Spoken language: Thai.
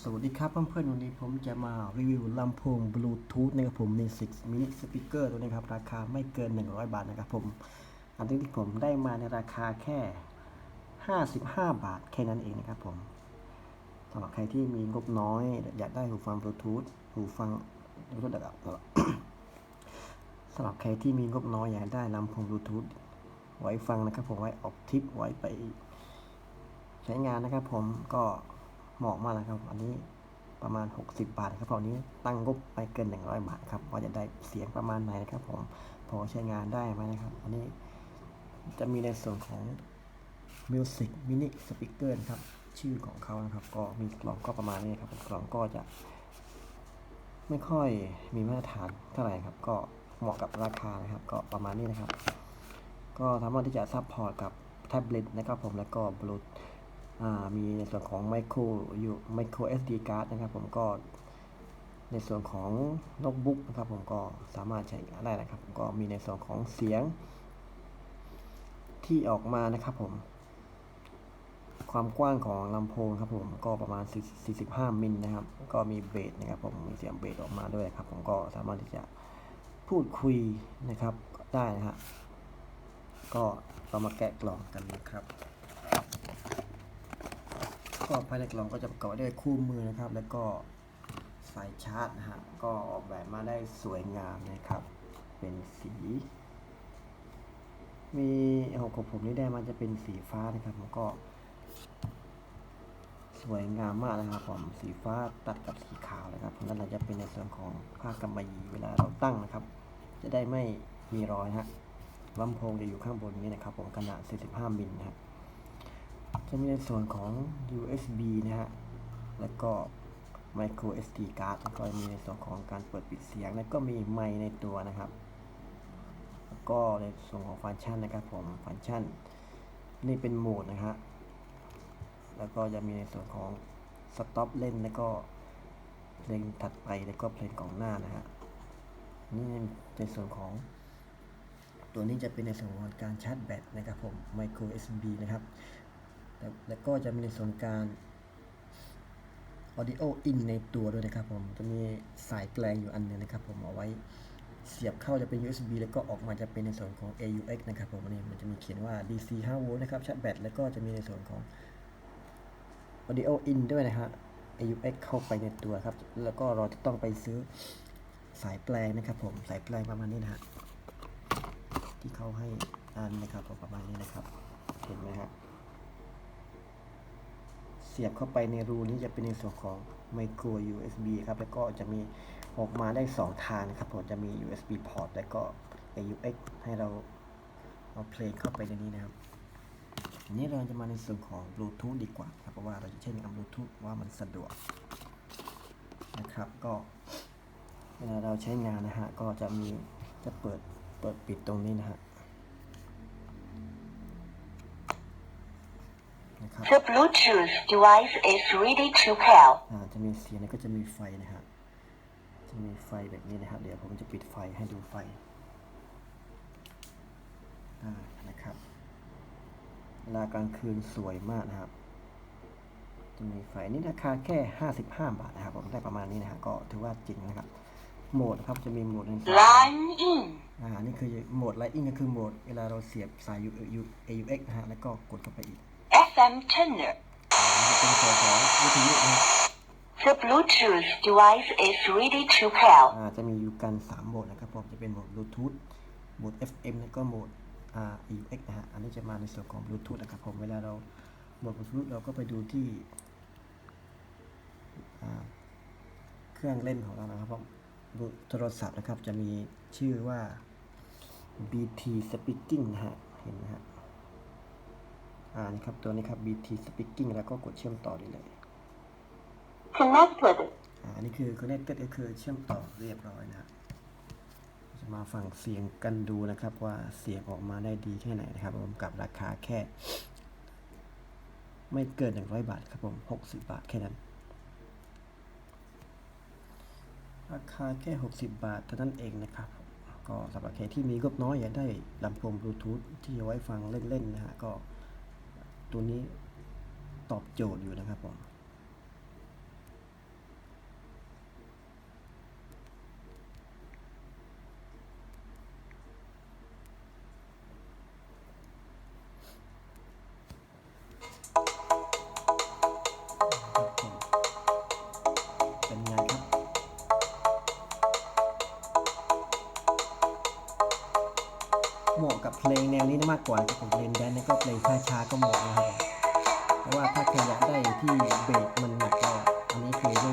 สวัสดีครับเพื่อนๆวันนี้ผมจะมารีวิวลำโพงบลูทูธนะครับผมใน6 mini speaker ตัวนี้ครับ ราคาไม่เกิน 100 บาทนะครับผม อันนี้ที่ผมได้มาในราคาแค่ 55 บาทแค่นั้นเองนะครับผมสำหรับใครที่มีงบน้อย อยากได้หูฟังบลูทูธหูฟังบลูทูธแบบสำหรับใครที่มีงบน้อยอยากได้ลำโพงบลูทูธไว้ฟังนะครับผมไว้ออกทริปไว้ไป ใช้งานนะครับผมก็ เหมาะมากนะครับ อันนี้ประมาณ 60 บาทครับเพราะอันนี้ตั้งงบไปเกิน 100 บาทครับว่าจะได้เสียงประมาณไหนนะครับ ผมพอใช้งานได้ไหมนะครับ อันนี้จะมีในส่วนของ Music Mini Speaker ครับ ชื่อของเขานะครับ ก็มีกล่องก็ประมาณนี้ครับกล่องก็จะ ไม่ค่อยมีมาตรฐานเท่าไหร่ครับ ก็เหมาะกับราคานะครับ ก็ประมาณนี้นะครับ ก็สามารถที่จะซัพพอร์ตกับแท็บเล็ตนะครับผมแล้วก็บลูอ่า มีในส่วนของไมโครอยู่ไมโคร SD card นะครับ ผมก็ในส่วนของโน้ตบุ๊กนะครับ ผมก็สามารถใช้งานได้นะครับ ก็มีในส่วนของเสียง ที่ออกมานะครับผม ความกว้างของลำโพงครับผมก็ประมาณ40 45 มิลนะครับ ก็มีเบสนะครับ ผมมีเสียงเบสออกมาด้วยครับ ผมก็สามารถที่จะพูดคุยนะครับได้นะฮะก็เรามาแกะกล่องกันนะครับ ก็ภายในกล่องก็จะประกอบด้วยคู่มือนะครับ แล้วก็สายชาร์จนะฮะก็ออกแบบมาได้สวยงามนะครับ เป็นสี มีของผมนี่ได้มาจะเป็นสีฟ้านะครับผมก็สวยงามมากนะครับผมสีฟ้าตัดกับสีขาวนะครับผมด้านหลังจะเป็นในส่วนของผ้ากำมะหยี่เวลาเราตั้งนะครับ จะได้ไม่มีรอยฮะลำโพงจะอยู่ข้างบนนี้นะครับ ผมขนาด 45มิลนะครับ จะมีในส่วนของ USB นะฮะ แล้วก็ micro SD card แล้วก็มีในส่วนของการเปิดปิดเสียง แล้วก็มีไมค์ในตัวนะครับ แล้วก็ในส่วนของฟังก์ชันนะครับผม ฟังก์ชันนี่เป็นโหมดนะฮะ แล้วก็จะมีในส่วนของ stop เล่น แล้วก็เพลงถัดไป แล้วก็เพลงกล่องหน้านะฮะ นี่ในส่วนของตัวนี้จะเป็นในส่วนของการชาร์จแบตนะครับผม micro USB นะครับ แล้วแล้วก็จะมีในส่วนการ audio in ในตัวด้วยนะครับผม จะมีสายแกลงอยู่อันหนึงนะครับผมเอาไว้เสียบเข้าจะเป็น USB แล้วก็ออกมาจะเป็นในส่วนของ AUX นะครับผมอันนี้มันจะมีเขียนว่า DC 5โวลต์นะครับชาร์จแบตแล้วก็จะมีในส่วนของ audio in ด้วยนะฮะ AUX เข้าไปในตัวครับ แล้วก็เราจะต้องไปซื้อสายแปลงนะครับผม สายแปลงประมาณนี้นะฮะ ที่เขาให้อันนะครับประมาณนี้นะครับ เห็นไหมฮะ เสียบเข้าไปในรูนี้จะเป็นในส่วนของ micro USB ครับ แล้วก็จะมีออกมาได้ 2 ทางครับผมจะมี USB port แล้วก็ AUX ให้เราเอาเพลงเข้าไปในนี้นะครับอันนี้เราจะมาในส่วนของ Bluetooth ดีกว่าครับเพราะว่าเราจะใช้งาน Bluetooth ว่ามันสะดวกนะครับก็เวลาเราใช้งานนะฮะก็จะมีจะเปิดเปิดปิดตรงนี้นะฮะ นะครับ The Bluetooth device is ready to pair. อ่าจะมีเสียงแล้วก็จะมีไฟนะฮะจะมีไฟแบบนี้นะครับ เดี๋ยวผมจะปิดไฟให้ดูไฟอ่านะครับเวลากลางคืนสวยมากนะครับ จะมีไฟนี่ราคาแค่ 55 บาทนะครับผมได้ประมาณนี้นะฮะก็ถือว่าจริงนะครับโหมดนะครับจะมีโหมดหนึ่ง Line in. อ่านี่คือโหมดไลท์อิงก็คือโหมดเวลาเราเสียบสาย U U AUX นะฮะแล้วก็กดเข้าไปอีก FM tuner. เป็นสายของวิทยุนะครับ The Bluetooth device is ready to pair. อ่าจะมีอยู่กัน3โหมดนะครับผมจะเป็นโหมดบลูทูธโหมด FM แล้วก็โหมด AUX นะฮะอันนี้จะมาในส่วนของบลูทูธนะครับผมเวลาเราโหมดบลูทูธเราก็ไปดูที่อ่าเครื่องเล่นของเรานะครับผมโทรศัพท์นะครับจะมีชื่อว่า BT Speaking นะฮะเห็นไหมฮะ อ่านี่ครับตัวนี้ครับ BT Speaking แล้วก็กดเชื่อมต่อได้เลย Connected. อ่าอันนี้คือ connected ก็คือเชื่อมต่อเรียบร้อยนะครับจะมาฟังเสียงกันดูนะครับว่าเสียงออกมาได้ดีแค่ไหนนะครับผมกับราคาแค่ ไม่เกิน 100 บาทครับผม60 บาทแค่นั้น ราคาแค่ 60 บาทเท่านั้นเองนะครับก็สำหรับใครที่มีงบน้อยอยากได้ลำโพงบลูทูธที่เอาไว้ฟังเล่นๆนะฮะก็ ตัวนี้ตอบโจทย์อยู่นะครับผม เหมาะกับเพลงแนวนี้มากกว่าของเพลงแดนซ์ก็เพลงช้าช้าก็เหมาะนะครับเพราะว่าถ้าขยากได้ที่เบรสมันหนักก็อันนี้คือเรื่